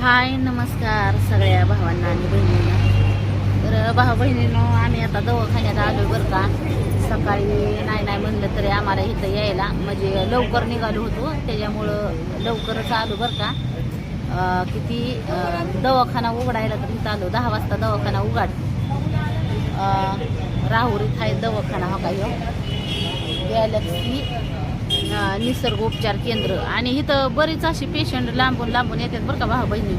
हाय नमस्कार सगळ्या भावांना आणि बहिणींना. तर भाऊ बहिणींनो आम्ही आता दवाखान्यात आलो बरं का. सकाळी नाही नाही म्हणलं तरी आम्हाला इथं यायला. म्हणजे लवकर निघालो होतो त्याच्यामुळं लवकरच आलो बरं का. किती दवाखाना उघडायला तर इथं आलो. दहा वाजता दवाखाना उघड. राहुरीत आहे दवाखाना हा काय हो? गॅलक्सी अं, निसर्ग उपचार केंद्र. आणि इथं बरीच अशी पेशंट लांबून लांबून येतात बरं का भाऊ बहिणी.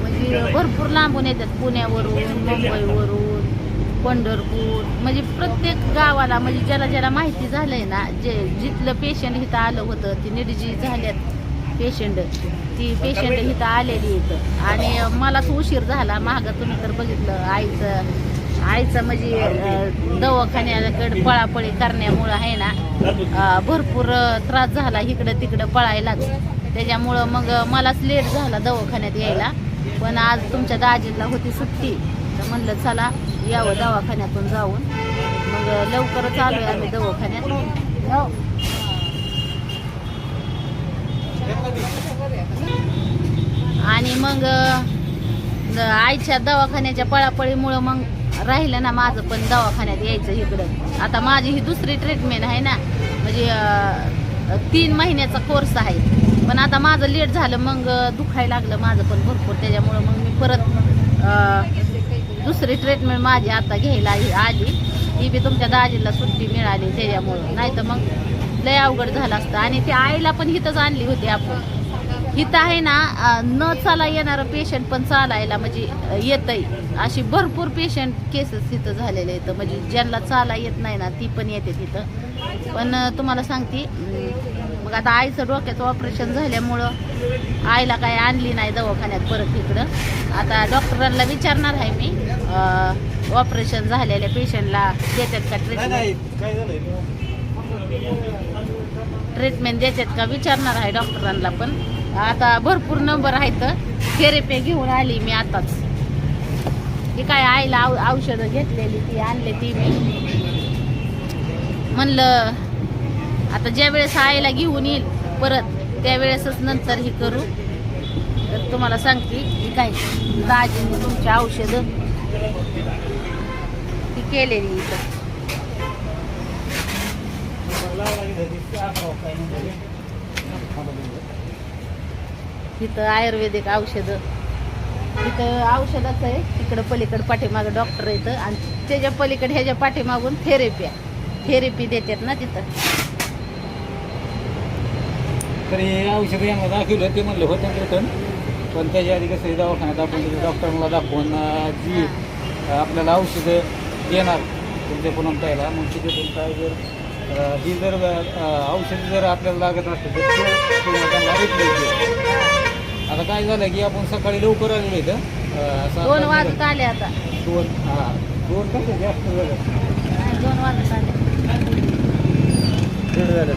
म्हणजे भरपूर लांबून येतात पुण्यावरून मुंबईवरून पंढरपूर. म्हणजे प्रत्येक गावाला म्हणजे ज्याला ज्याला माहिती झालंय ना जे जिथलं पेशंट इथं आलं होतं ती निर्जी झाल्यात पेशंट ती पेशंट इथं आलेली इथं. आणि मलाच उशीर झाला महाग तुम्ही तर बघितलं आईचं आईचं म्हणजे दवाखान्याकडे पळापळी करण्यामुळं आहे ना भरपूर त्रास झाला इकडं तिकडं पळायलाच. त्याच्यामुळं मग मलाच लेट झाला दवाखान्यात यायला. पण आज तुमच्या दाजीला होती सुट्टी. तर म्हणलं चला यावं दवाखान्यातून जाऊन. मग लवकरच आलोय आम्ही दवाखान्यात. आणि मग आईच्या दवाखान्याच्या पळापळीमुळं मग राहिलं ना माझं पण दवाखान्यात यायचं इकडं. आता माझी ही दुसरी ट्रीटमेंट आहे ना म्हणजे तीन महिन्याचा कोर्स आहे. पण आता माझं लेट झालं मग दुखाय दुखायला लागलं माझं पण भरपूर. त्याच्यामुळं मग मी परत दुसरी ट्रीटमेंट माझी आता घ्यायला आली- ही बी तुमच्या दाजीला सुट्टी मिळाली त्याच्यामुळं. नाही तर मग लय अवघड झालं असतं. आणि ती आईला पण हिथंच आणली होती आपण. इथं आहे ना न चाला येणारं पेशंट पण चालायला म्हणजे येतंय. अशी भरपूर पेशंट केसेस तिथं झालेले आहेत. म्हणजे ज्यांना चाला येत नाही ना ती पण येते तिथं पण तुम्हाला सांगते मग आता आईचं डोक्याचं ऑपरेशन झाल्यामुळं आईला काही आणली नाही दवाखान्यात परत इकडं आता डॉक्टरांना विचारणार आहे मी ऑपरेशन झालेल्या पेशंटला देतात का ट्रीटमेंट काय ट्रीटमेंट देतात का? विचारणार आहे डॉक्टरांना पण. आता भरपूर नंबर आहेत. थेरेपी घेऊन आली मी आताच. ती काय आईला औषधं घेतलेली ती आणली ती मी. म्हणलं आता ज्या वेळेस आईला घेऊन येईल परत त्यावेळेसच नंतर ही करू. तर तुम्हाला सांगते की काय दाजीने तुमची औषधं ती केलेली इथं. इथं आयुर्वेदिक औषधं. इथं औषधाचं आहे तिकडं पलीकडं पाठीमागं डॉक्टर येतं आणि त्याच्या पलीकडे ह्याच्या पाठीमागून थेरपी आहे. थेरपी देतात ना तिथं. तर हे औषध यांना दाखवलं ते म्हणलं होतं रिटर्न पण त्याच्या आधी कसं दवाखान्यात आपण डॉक्टरला दाखवून जी आपल्याला औषधं देणार तुमच्या पुन्हा प्यायला मग तिथे काय जर ही जर औषध औषधं जर आपल्याला लागत असेल तर त्यांना. आता काय झालं की आपण सकाळी लवकर आलेलो इथं. अं, दोन वाजत आले आता. दोन हां दोन कसं जास्त झालं नाही, दोन वाजत आले. दीड झालं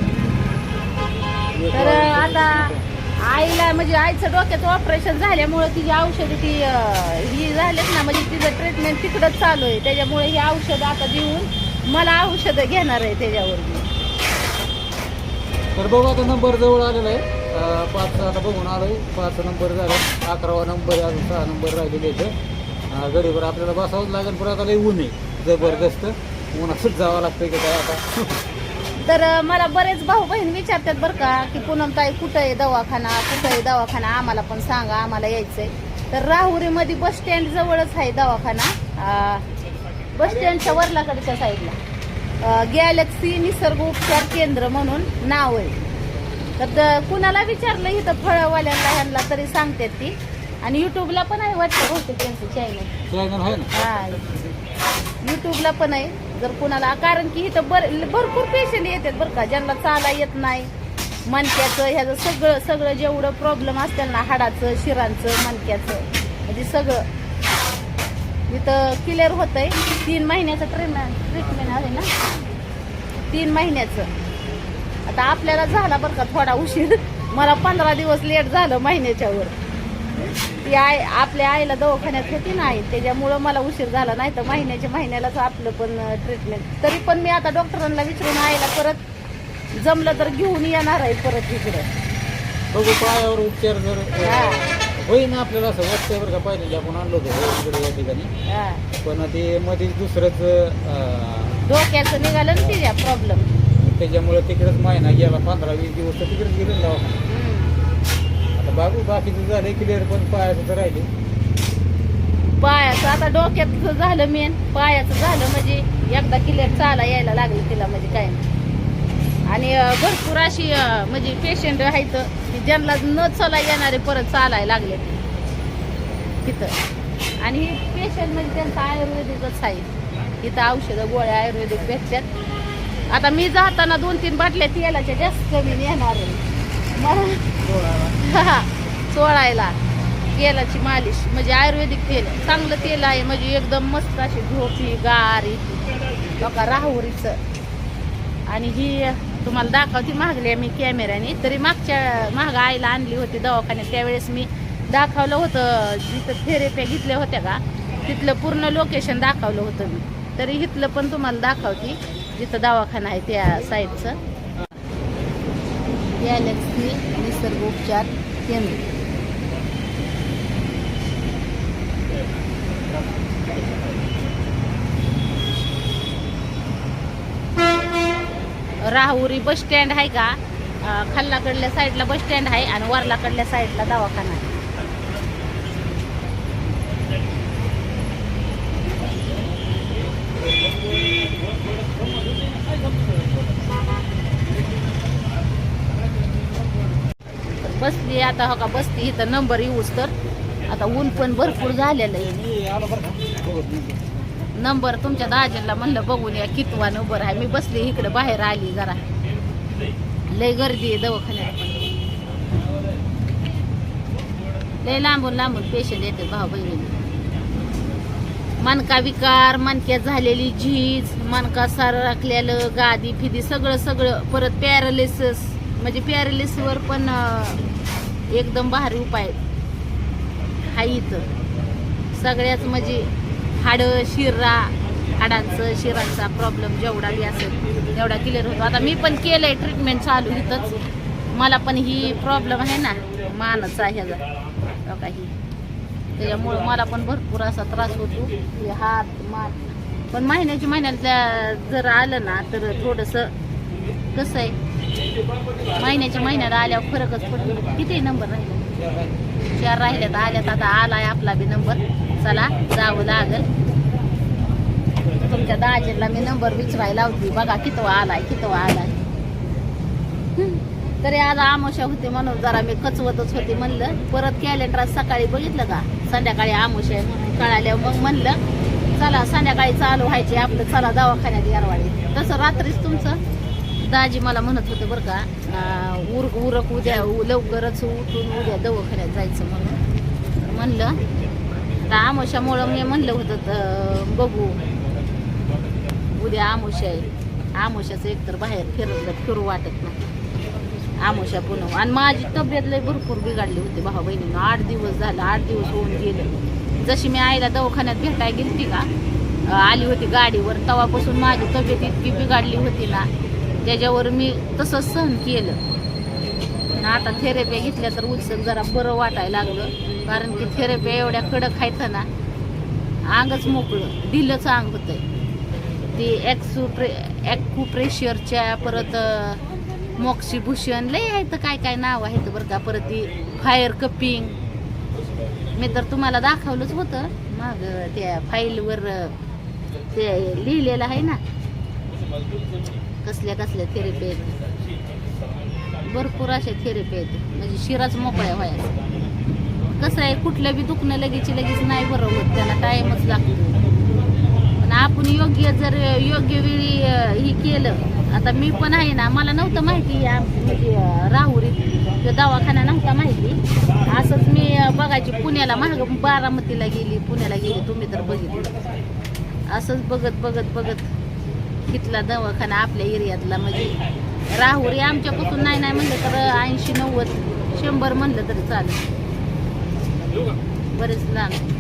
एक तर वाजता आता आईला म्हणजे आईचं डोक्याचं ऑपरेशन झाल्यामुळे तिची औषधं ती अं, ही झालेत ना म्हणजे तिचं ट्रीटमेंट तिकडंच चालू आहे. त्याच्यामुळे ही औषधं आता देऊन मला औषधं घेणार आहे त्याच्यावर मी. तर बघू आता नंबर जवळ आलेला आहे. पाच आता बघून आलोय. पाच नंबर झाला. अकरावा नंबर अजून सहा नंबर राहिलेले इथं गडीवर आपल्याला बसावंच लागेल पण आता लई ऊन आहे. जबरदस्त. उन्हातच जावं लागतंय की काय आता? तर मला बरेच भाऊ बहीण विचारतात बरं का की पूनम ताई कुठं आहे दवाखाना कुठं आहे दवाखाना? आम्हाला पण सांगा आम्हाला यायचंय. तर राहुरीमध्ये बस स्टँड जवळच आहे दवाखाना. बस स्टँडच्या वरलाकडच्या साईडला गॅलेक्सी निसर्ग उपचार केंद्र म्हणून नाव आहे. तर कुणाला विचारलं इथं फळवाल्यांना ह्यांना तरी सांगतात ती. आणि युट्यूबला पण आहे वाटतं बहुतेक त्यांचं चॅनल हा. युट्यूबला पण आहे. जर कुणाला कारण की इथं बर भरपूर पेशंट येतात बरं का. ज्यांना चाला येत नाही. मणक्याचं ह्याचं सगळं सगळं जेवढं प्रॉब्लेम असतील ना हाडाचं शिरांचं मणक्याचं म्हणजे सगळं. इथं क्लिअर होत आहे तीन महिन्याचं ट्रीटमेंट ट्रीटमेंट आहे ना? तीन महिन्याचं. आता आपल्याला झाला बरं का थोडा उशीर. मला पंधरा दिवस लेट झालं महिन्याच्या वर. ती आई आपल्या आईला दवाखान्यात होती ना आई त्याच्यामुळं मला उशीर झाला. नाही तर महिन्याच्या महिन्यालाच आपलं पण ट्रीटमेंट तरी पण मी आता डॉक्टरांना विचारून आईला परत जमलं तर घेऊन येणार आहे परत इकडं. बघू पायावर उपचार जर हा. होई ना आपल्याला असं वाटतंय बरं का. पहिले आपण आणलो होतो या ठिकाणी. हा. पण ते मध्ये दुसरंच डोक्याचं निघालं ना तिच्या प्रॉब्लेम त्याच्यामुळे तिकडेच महिना गेला पंधरा वीस दिवस तर तिकडेच गेले दवाखान्यात. आता बाबू बाकीचं झालं क्लिअर पण पायाचं तर राहिले पायाचं आता डोक्यात झालं मेन पायाचं झालं म्हणजे एकदा क्लिअर चाला यायला लागली तिला म्हणजे काय नाही. आणि भरपूर अशी म्हणजे पेशंट आहेत की ज्यांना न चला येणारे परत चालायला लागले. तिथं. आणि पेशंट म्हणजे त्यांचं आयुर्वेदिकच आहे. इथं औषधं गोळ्या आयुर्वेदिक भेटतात. आता मी जाताना दोन तीन बाटल्या तेलाच्या जास्त कमी. मला हा, चोळायला तेलाची मालिश म्हणजे आयुर्वेदिक तेल. चांगलं तेल आहे म्हणजे एकदम मस्त अशी झोपी गारी बघा राहुरीचं. आणि ही तुम्हाला दाखवते मागली मी कॅमेऱ्याने तरी मागच्या माग आईला आणली होती दवाखान्यात. त्यावेळेस मी दाखवलं होतं जिथं थेरेप्या घेतल्या होत्या का तिथलं पूर्ण लोकेशन दाखवलं होतं मी. तरी इथलं पण तुम्हाला दाखवते. जिथं दवाखाना आहे त्या साईडचं. गॅलेक्सी निसर्ग उपचार केंद्र. राहुरी बस स्टँड आहे का? खाल्लाकडल्या साईडला बस स्टँड आहे आणि वरलाकडल्या साईडला दवाखाना आहे. बसली आता हो का बसती इथं नंबर येऊच तर. आता ऊन पण भरपूर झालेलं आहे. नंबर तुमच्या दाजीला म्हणलं बघून या कितवा नंबर आहे. मी बसली इकडे बाहेर आली जरा. लय गर्दी आहे दवाखान्यात. लय लांबून लांबून पेशंट येते भाऊ बहिणी मनका विकार मनक्यात झालेली झीज मनका सारखलेलं गादी फिदी सगळं सगळं. परत पॅरालिसिस म्हणजे पॅरालिसवर पण एकदम भारी उपाय हा इथं. सगळ्याच म्हणजे हाडं शिरा हाडांचं शिरांचा प्रॉब्लेम जेवढा बी असेल तेवढा क्लिअर होतो. आता मी पण केलंय ट्रीटमेंट चालू इथंच. मला पण ही प्रॉब्लेम आहे ना. मानचा ह्याचा. काही. त्याच्यामुळं मला पण भरपूर असा त्रास होतो. हात मात पण महिन्याच्या महिन्याला जर आलं ना तर थोडंसं कसं आहे महिन्याच्या महिन्याला आल्यावर फरकच पडतो. किती नंबर राहिले? चार राहिल्यात आल्यात आता आलाय आपला बी नंबर चला जावं लागल. तुमच्या दाजीला मी नंबर विचारायला होती बघा कितवा आलाय कितवा आलाय. हम्म. तरी आज आमोशा होती म्हणून जरा मी कचवतच होती म्हणलं. परत कॅलेंडर सकाळी बघितलं का? संध्याकाळी आमोशा आहे म्हणून कळाल्यावर मग म्हणलं चला संध्याकाळी चालू व्हायचे आपलं चला दवाखान्यात यारवाडी तसं रात्रीच तुमचं? दाजी मला म्हणत होतं बरं का उर उरक उद्या उ- लवकरच उठून उद्या दवाखान्यात जायचं म्हणून. म्हणलं तर आमोशामुळं मी म्हणलं होतं तर बघू. उद्या आमोशा आहे. आमोशाचं एकतर बाहेर फिरलं फिरू वाटत नाही. आमोशा पुन्हा आणि माझी तब्येत लय भरपूर बिघडली होती भाऊ बहिणीनं. आठ दिवस झालं आठ दिवस होऊन गेले. जशी मी आईला दवाखान्यात भेटाय गेलती का आली होती गाडीवर तेव्हापासून माझी तब्येत इतकी बिघडली होती ना त्याच्यावर मी तसं सहन केलं. आता थेरप्या घेतल्या तर उलसक जरा बरं वाटायला लागलं. कारण की थेरप्या एवढ्या कडक खायचं ना अंगच मोकळं दिलंच अंग होतं ती ॲक्सुप्रे ॲक्युप्रेशरच्या परत मोक्षीभूषण. लय आहेत काय काय नाव आहेत बरं का? परत ती फायर कपिंग मी तर तुम्हाला दाखवलंच होतं. मग त्या फाईलवर ते लिहिलेलं आहे ना. कसल्या कसल्या थेरपी आहेत. भरपूर अशा थेरपी आहेत. म्हणजे शिराच मोकळ्या व्हायचं कसं आहे कुठलं बी दुखणं लगेच लगेच नाही बरं होत. त्याला टाईमच लागतो. पण आपण योग्य जर योग्य वेळी हे केलं आता मी पण आहे ना मला नव्हतं माहिती या म्हणजे राहुरीत दवाखाना नव्हता माहिती. असंच मी बघायची पुण्याला महाग बारामतीला गेली पुण्याला गेली तुम्ही तर बघितलं. असंच बघत बघत बघत तिथला दवाखाना आपल्या एरियातला म्हणजे राहुरी आमच्यापासून नाही नाही म्हणलं तर ऐंशी नव्वद शंभर म्हणलं तरी चालेल. बरेच लांब.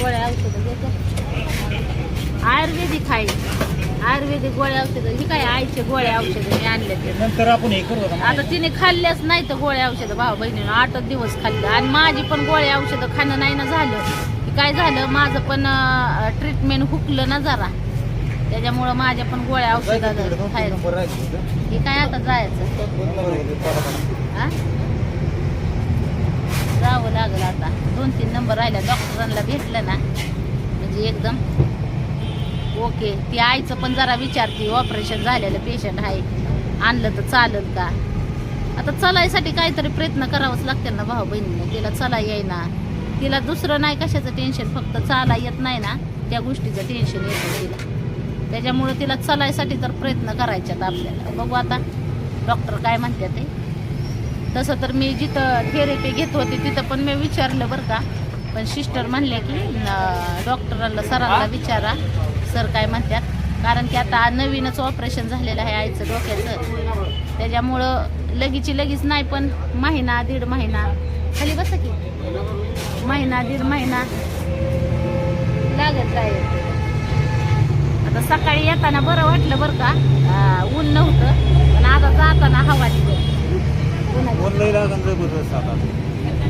गोळ्या औषधं घेते आयुर्वेदिक आहे. आयुर्वेदिक गोळ्या औषधं. ही काय आईचे गोळ्या औषधं मी आणले ते. नंतर आपण हे करू आता. तिने खाल्ल्याच नाही तर गोळ्या औषधं. भाऊ बहिणीनं आठच दिवस खाल्लं. आणि माझी पण गोळ्या औषधं खाणं नाही ना झालं. काय झालं? माझं पण ट्रीटमेंट हुकलं ना जरा. त्याच्यामुळं माझ्या पण गोळ्या औषधं खायचं. हे काय आता जायचं? जावं लागलं आता. दोन तीन नंबर राहिला डॉक्टरांना भेटलं ना. म्हणजे एकदम ओके ती आईचं पण जरा विचारते ऑपरेशन झालेलं पेशंट आहे. आणलं तर चालेल का? आता चलायसाठी काहीतरी प्रयत्न करावाच लागते ना भाऊ बहिणीने. तिला चला येईना. तिला दुसरं नाही कशाचं टेन्शन फक्त चाला येत नाही ना त्या गोष्टीचं टेन्शन येतं तिला. त्याच्यामुळं तिला चलायसाठी तर प्रयत्न करायच्यात आपल्याला. बघू आता. डॉक्टर काय म्हणतात ते? तसं तर मी जिथं थेरपी घेत होते तिथं पण मी विचारलं बरं का. पण सिस्टर म्हणल्या की डॉक्टरांना सरांना विचारा. सर काय म्हणतात कारण की आता नवीनच ऑपरेशन झालेलं आहे आईचं डोक्याचं. त्याच्यामुळं लगीची लगेच नाही पण महिना दीड महिना. खाली बसा की. महिना दीड महिना. लागत जाईल आता सकाळी येताना बरं वाटलं बरं का. ऊन नव्हतं पण आता जाताना हवा निघत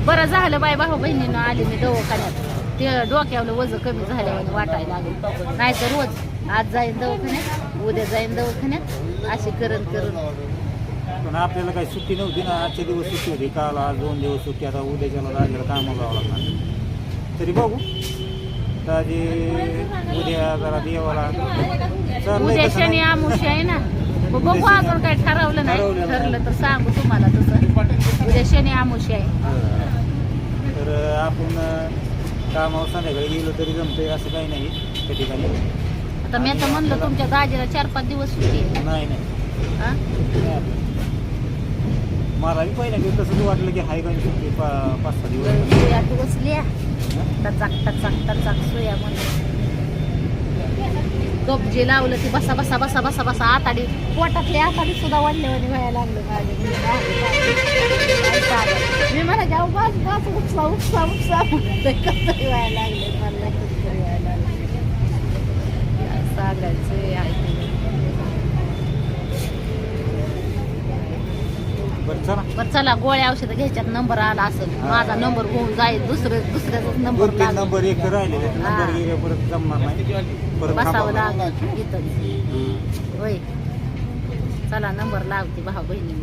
बरं झालं बाय भाऊ बहिणीनं आली मी दवाखान्यात. ते डोक्यावलं वजन कमी झाल्यावर वाटायला लागलं. नाही तर रोज आज जाईन दवाखान्यात उद्या जाईन दवाखान्यात अशी करून करून. पण आपल्याला काही सुट्टी नव्हती ना आजचे दिवस सुट्टी होती काल आज दोन दिवस सुट्टी आता उद्याच्याला लागलेलं कामाला जावं लागणार. तरी बघू. आता जे उद्या जरा देवाला उद्या शनी. आमुष्य आहे ना. मग बघू अजून काही ठरवलं नाही. ठरलं तर सांगू तुम्हाला तसं. उद्या शनी आहे. तर आपण कामावर संध्याकाळी गेलो तरी जमतंय असं काही नाही त्या ठिकाणी. आता मी आता म्हणलं तुमच्या दाजीला चार पाच दिवस सुट्टी आहे. नाही नाही. हा? मला बी पहिल्या दिवस तसंच वाटलं की हाय काही सुट्टी पा- पाच सहा दिवस. सुया टुचल्या टचाक टचाक टचाक सुया म्हणून. कप कब्जे लावलं की बसा बसा बसा बसा बसा. आताडी पोटातले आताडी सुद्धा वाढल्यावानी व्हायला लागलं माझे. मी म्हणा जाऊ बस बस उपसा उपसा उपसा. कसं व्हायला लागले मला कसं व्हायला लागले काय सांगायचं हे आहे ते. बरं चला गोळ्या औषधं घ्यायच्यात नंबर आला असेल. माझा नंबर होऊन जाईल दुसरं दुसऱ्याचाच नंबर दोन तीन लागेल. नंबर एक राहिले. नंबर गेले परत जमणार नाही. परत बसावं थांबावं लागेल. लागेल. इथंच हम्म. होय. चला नंबर लावते भाऊ बहिणी